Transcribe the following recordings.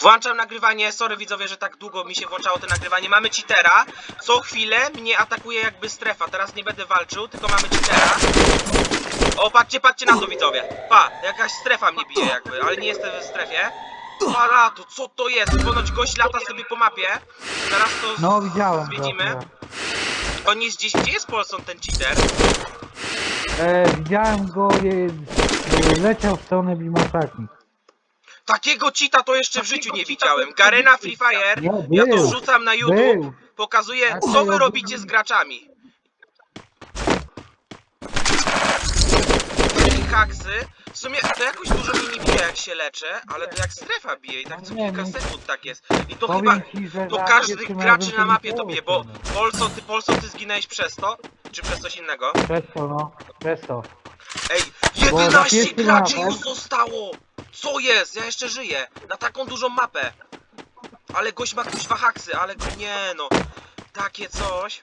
Włączam nagrywanie, sorry widzowie, że tak długo mi się włączało to nagrywanie. Mamy cheatera, co chwilę mnie atakuje jakby strefa. Teraz nie będę walczył, tylko mamy cheatera. O, patrzcie, patrzcie na to widzowie. Pa, jakaś strefa mnie bije jakby, ale nie jestem w strefie. Para, to co to jest? Ponoć gość lata sobie po mapie. Zaraz to No widziałem. zwiedzimy. On jest gdzieś, gdzie jest Polson ten cheater? E, widziałem go, e, e, leciał w stronę Bimasaki. Takiego cheata to jeszcze w życiu nie widziałem. Garena Free Fire, ja to był. wrzucam na YouTube, Był. pokazuję Tak, co wy robicie z graczami. I haksy. W sumie to jakoś dużo mi nie bije jak się leczę, ale to jak strefa bije i tak co kilka sekund tak jest. I to Powiem chyba, ci, że to za każdy pierwszym graczy na mapie to było bije, bo. Polso, ty Polso, ty zginęłeś przez to? Czy przez coś innego? Przez to, no. Przez to. Ej, Bo 11 za pierwszym graczy razem- już zostało! Co jest? Ja jeszcze żyję. Na taką dużą mapę. Ale gość ma kuźwa haksy, ale go- nie no. Takie coś.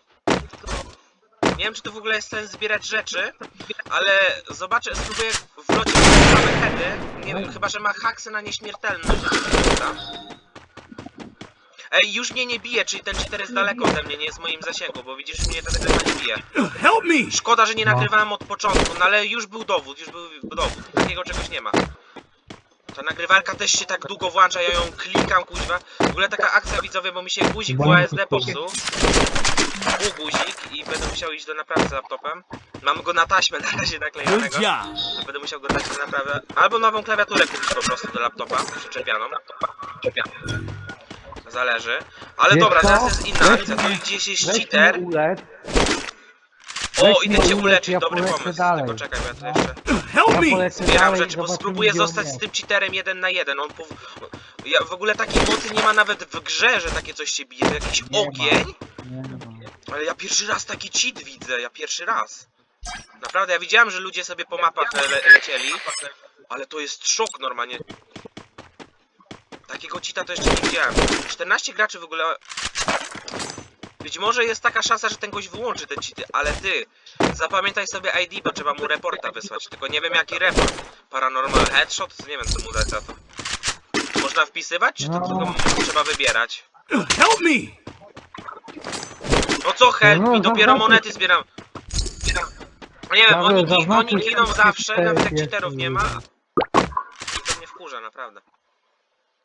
Nie wiem, czy to w ogóle jest sens zbierać rzeczy, ale zobaczę, spróbuję w locie same heady. Nie wiem, chyba, że ma haksy na nieśmiertelność. Ej, już mnie nie bije, czyli ten cheater jest daleko ode mnie, nie jest w moim zasięgu, bo widzisz, mnie ta nagrywa nie bije. Help me! Szkoda, że nie No. nagrywałem od początku, no ale już był dowód, już był dowód. Takiego czegoś nie ma. Ta nagrywarka też się tak długo włącza, ja ją klikam, kuźwa. W ogóle taka akcja widzowie, bo mi się guzik w USD popsuł. Był guzik i będę musiał iść do naprawy z laptopem. Mam go na taśmę na razie naklejonego. Będę musiał go dać na naprawę. Albo nową klawiaturę kupić po prostu do laptopa, przyczepianą. Zależy. Ale dobra, teraz jest inna akcja, tu mnie- gdzieś jest cheater. O, idę cię ulecz, uleczyć, dobry pomysł. dalej. Tylko czekaj, bo ja tu jeszcze Help me! polecę zbieram dalej rzeczy, bo zobaczymy, spróbuję gdzie on zostać z tym cheaterem jeden na jeden. On pow... ja, w ogóle takiej mocy nie ma nawet w grze, że takie coś się bije. To jakiś Nie ma. ogień. Nie, no. Ale ja pierwszy raz taki cheat widzę, ja pierwszy raz. Naprawdę, ja widziałem, że ludzie sobie po mapach le lecieli, ale to jest szok normalnie. Takiego cheata to jeszcze nie widziałem. 14 graczy w ogóle... Być może jest taka szansa, że ten gość wyłączy te cheaty, ale ty, zapamiętaj sobie ID, bo trzeba mu reporta wysłać. Tylko nie wiem jaki report. Paranormal headshot? Nie wiem co mu dać za to. Można wpisywać, czy to tylko trzeba wybierać? Help me! No co help No, mi, dopiero monety zbieram. No nie wiem, oni, gi- oni giną zawsze, nawet jak cheaterów nie ma. I to mnie wkurza, naprawdę.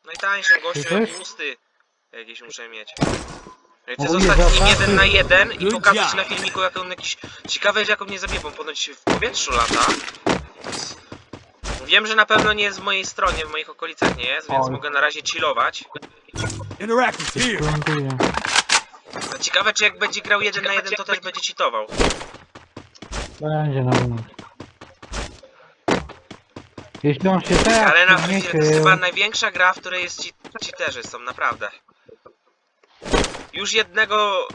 Najtańszy gościu, Słyszysz? jak usty jakieś muszę mieć. O, chcę zostać z nim jeden na jeden i pokazać na filmiku jak on jakiś... Ciekawe, jak on mnie zabije, bo on ponoć w powietrzu lata. Wiem, że na pewno nie jest w mojej stronie, w moich okolicach nie jest, więc Oj. mogę na razie chillować. Ląduję. Ciekawe, czy jak będzie grał jeden na jeden, to też będzie cheatował. Będzie na pewno. Jeśli on się teraz Free Fire to jest chyba największa gra, w której jest ci cheaterzy są, naprawdę. Już jednego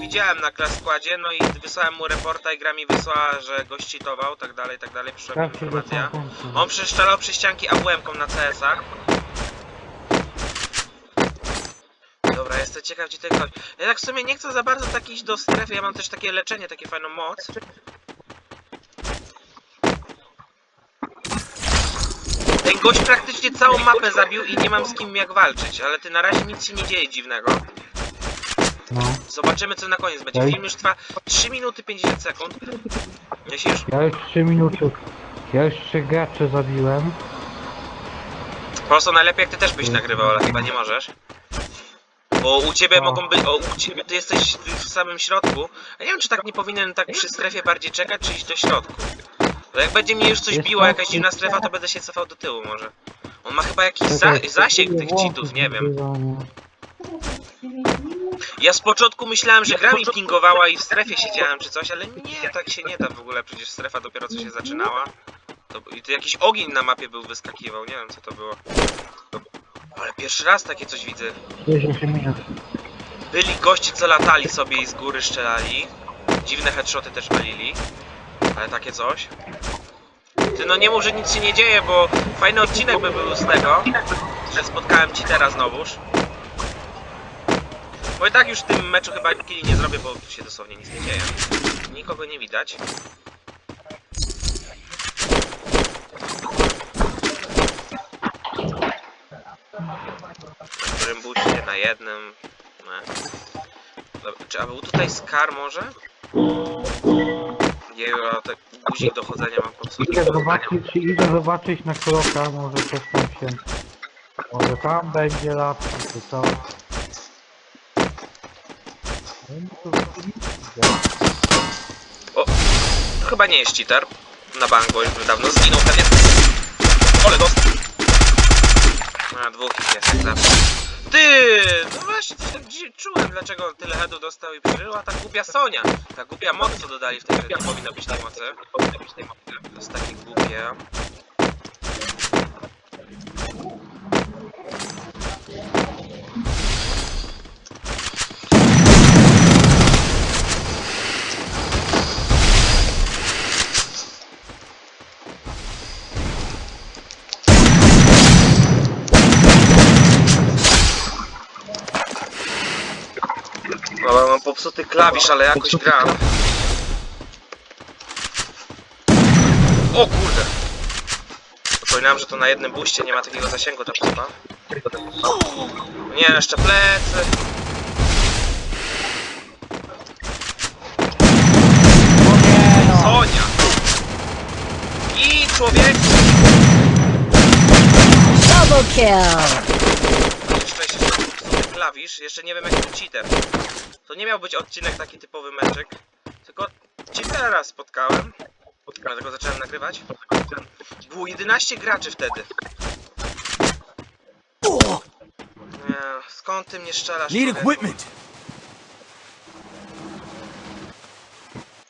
widziałem na class składzie, no i wysłałem mu reporta i gra mi wysłała, że go cheatował, tak dalej, tak dalej, przyszła mi do informacja. końca. On przeszczelał przy ścianki AWM-ką na CS-ach. Dobra, jestem ciekaw gdzie ten ktoś. Ja tak w sumie nie chcę za bardzo tak iść do strefy, ja mam też takie leczenie, takie fajną moc. Ten gość praktycznie całą mapę zabił i nie mam z kim jak walczyć, ale ty na razie nic się nie dzieje dziwnego. No. Zobaczymy co na koniec będzie. Ej. Film już trwa 3 minuty 50 sekund. Ja się już... Ja już 3 minuty. Ja już 3 gracze zabiłem. Po prostu najlepiej jak ty też byś nagrywał, ale chyba nie możesz. Bo u ciebie O. mogą być. O, u ciebie ty jesteś w samym środku. Ja nie wiem czy tak nie powinien tak przy strefie bardziej czekać, czy iść do środku. Bo jak będzie mnie już coś Jest to- jakaś dziwna strefa, to będę się cofał do tyłu może. On ma chyba jakiś za, Czekaj, zasięg tych cheatów, nie wiem. Ja z początku myślałem, że gra mi pingowała i w strefie siedziałem czy coś, ale nie, tak się nie da w ogóle, przecież strefa dopiero co się zaczynała. To, I tu jakiś ogień na mapie był, wyskakiwał, nie wiem co to było. Ale pierwszy raz takie coś widzę. 68 minut. Byli goście, co latali sobie i z góry strzelali. Dziwne headshoty też walili. Ale takie coś. Ty no nie mów, że nic się nie dzieje, bo fajny odcinek by był z tego, że spotkałem ci teraz znowuż. Bo i tak już w tym meczu chyba killi nie zrobię, bo tu się dosłownie nic nie dzieje. Nikogo nie widać. Na którym buście? Na jednym. Nie. Dobra, czy był tutaj Skar może? A tak guzik dochodzenia mam popsuty. Idę zobaczyć, idę zobaczyć na kroka, może coś tam się... Może tam będzie lat, czy co. I to chyba nie jest cheater. Na bank, bo już dawno zginął pewnie. Ole dostał. A, dwóch ich jest jak zawsze. Ty! No właśnie, czułem, dlaczego tyle headów dostał i przeżył, a ta głupia Sonia. Ta głupia moc, co dodali w tej grze, nie powinna być tej mocy. To jest takie głupie. Popsuty klawisz, ale jakoś gram. O kurde! Zapominałem, że to na jednym buście nie ma takiego zasięgu ta pompa. Nie, jeszcze plecy. Sonia! I człowiek! Double kill! Mam szczęście, że mam popsuty klawisz. Jeszcze nie wiem jaki to cheater. To nie miał być odcinek taki typowy meczek. Tylko cheatera spotkałem. Dlatego zacząłem nagrywać. Było 11 graczy wtedy. Nie, skąd ty mnie strzelasz? Need equipment.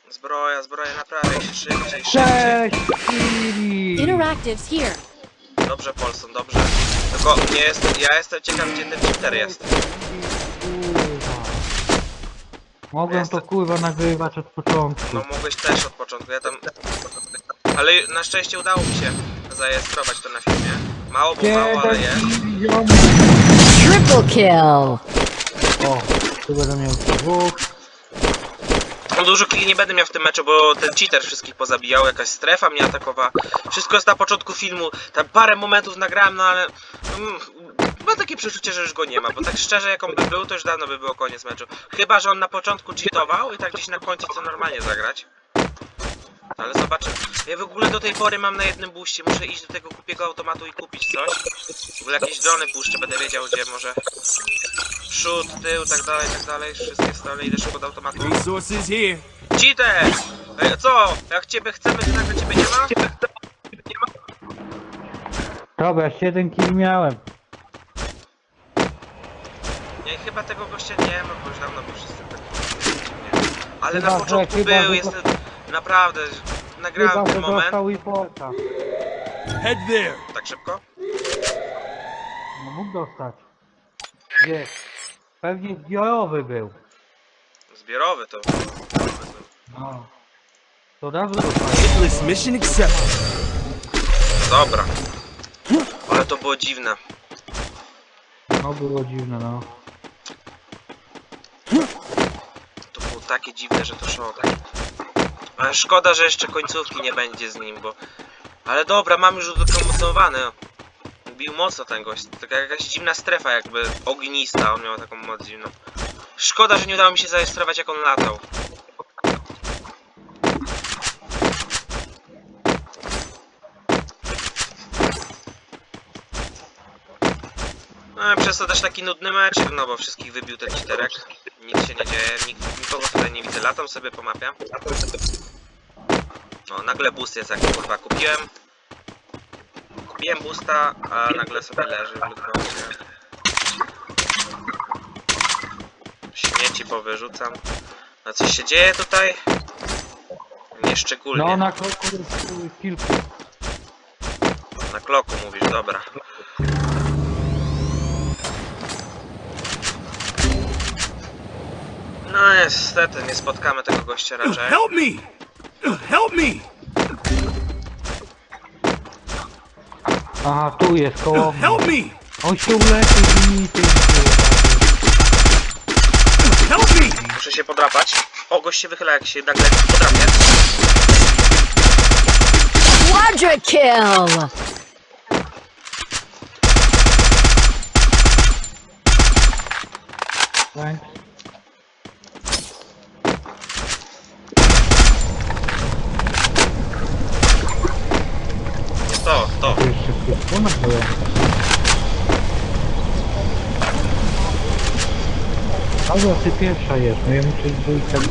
Zbroja, zbroja, naprawiaj się szybciej, szybciej. Interactives here. Dobrze, Polson, dobrze. Tylko nie jest, ja jestem ciekaw, gdzie ten cheater jest. Mogłem to kurwa nagrywać od początku. No mogłeś też od początku, ja tam... Ale na szczęście udało mi się zarejestrować to na filmie. Mało, bo mało, ale jest. Triple kill! O, tu będę miał dwóch. No dużo killi nie będę miał w tym meczu, bo ten cheater wszystkich pozabijał, jakaś strefa mnie atakowała. Wszystko jest na początku filmu, tam parę momentów nagrałem, no ale... Mm, mam takie przeczucie, że już go nie ma, bo tak szczerze jak on by był, to już dawno by było koniec meczu. Chyba, że on na początku cheatował i tak gdzieś na końcu chce normalnie zagrać. Ale zobaczymy. Ja w ogóle do tej pory mam na jednym buście, muszę iść do tego głupiego automatu i kupić coś. W ogóle jakieś drony puszczę, będę wiedział gdzie może... Przód, tył, tak dalej, tak dalej, wszystkie strony, idę szybko do automatu. Resources here. Cheater! Ej, co? Jak ciebie chcemy, to nagle ciebie nie ma? Dobra, 7 kil miałem. Chyba tego gościa nie ma, bo już dawno był wszyscy tak nie. Ale Chyba, na że- początku chyba, był, że- jest naprawdę, nagrałem Chyba, ten moment. dostał. Head there. Tak szybko? No mógł dostać. Gdzie? Pewnie zbiorowy był. Zbiorowy to. No. To od razu dostał. Hitless mission accepted. Dobra. Ale to było dziwne. No było dziwne, no. To było takie dziwne, że to szok. Ale szkoda, że jeszcze końcówki nie będzie z nim, bo... Ale dobra, mam już udokumentowane. Bił mocno ten gość. Taka jakaś dziwna strefa jakby ognista, on miał taką moc dziwną. Szkoda, że nie udało mi się zarejestrować jak on latał. No, przez to też taki nudny mecz, no bo wszystkich wybił ten czterek. Nic się nie dzieje, nikt, nikogo tutaj nie widzę. Latam sobie po mapie. No, nagle boost jest jak kurwa kupiłem. Kupiłem boosta, a nagle sobie leży w lootboxie. Śmieci powyrzucam. A coś się dzieje tutaj? Nieszczególnie. No na kroku jest kilku. Na kloku mówisz, dobra. Niestety, nie spotkamy tego gościa raczej. Help me. Help me. Aha, tu jest koło mnie. Help me. On się uleczył i mi tej Help me. Muszę się podrapać. O, gość się wychyla jak się nagle podrapie. Quadra kill! Thanks. To, to. Tu jeszcze kryształek byłem. Ale ty pierwsza jest, no ja muszę Italii.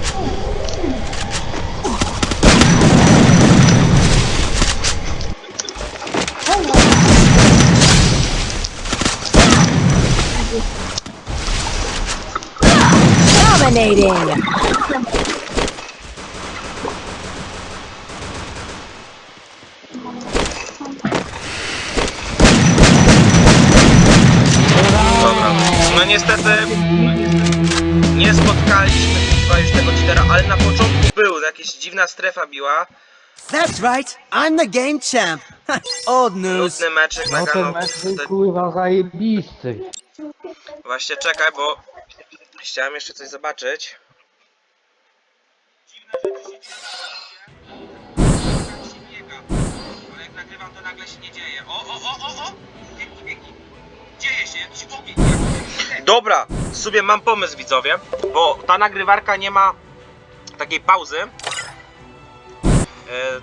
Dominating. Niestety nie spotkaliśmy chyba już tego cheatera, ale na początku był, jakaś dziwna strefa biła. That's right, I'm the game champ. Old news. Nudny meczek na No ten kanał. mecz był kurwa zajebisty. Właśnie czekaj, bo chciałem jeszcze coś zobaczyć. Ale jak nagrywam, to nagle się nie dzieje. O, o, o, o, o! Dzieje się, jakiś. Dobra, sobie mam pomysł widzowie, bo ta nagrywarka nie ma takiej pauzy. E,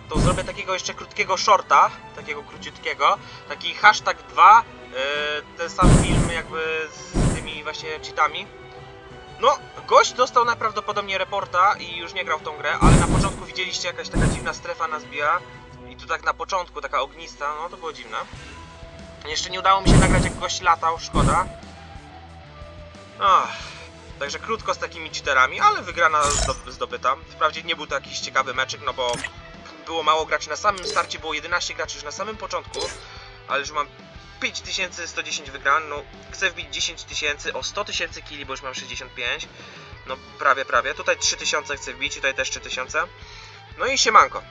to zrobię takiego jeszcze krótkiego shorta, takiego króciutkiego, taki hashtag 2, e, ten sam film jakby z tymi właśnie cheatami. No, gość dostał najprawdopodobniej reporta i już nie grał w tą grę, ale na początku widzieliście jakaś taka dziwna strefa nas bija i tu tak na początku taka ognista, no to było dziwne. Jeszcze nie udało mi się nagrać jak gość latał, szkoda. Ach, także krótko z takimi cheaterami, ale wygrana zdo- zdobyta. Wprawdzie nie był to jakiś ciekawy meczyk, no bo było mało graczy na samym starcie, było 11 graczy już na samym początku, ale już mam 5110 wygrań, no chcę wbić 10 tysięcy, o 100 tysięcy kili, bo już mam 65, no prawie, prawie, tutaj 3000 chcę wbić, tutaj też 3000, no i siemanko.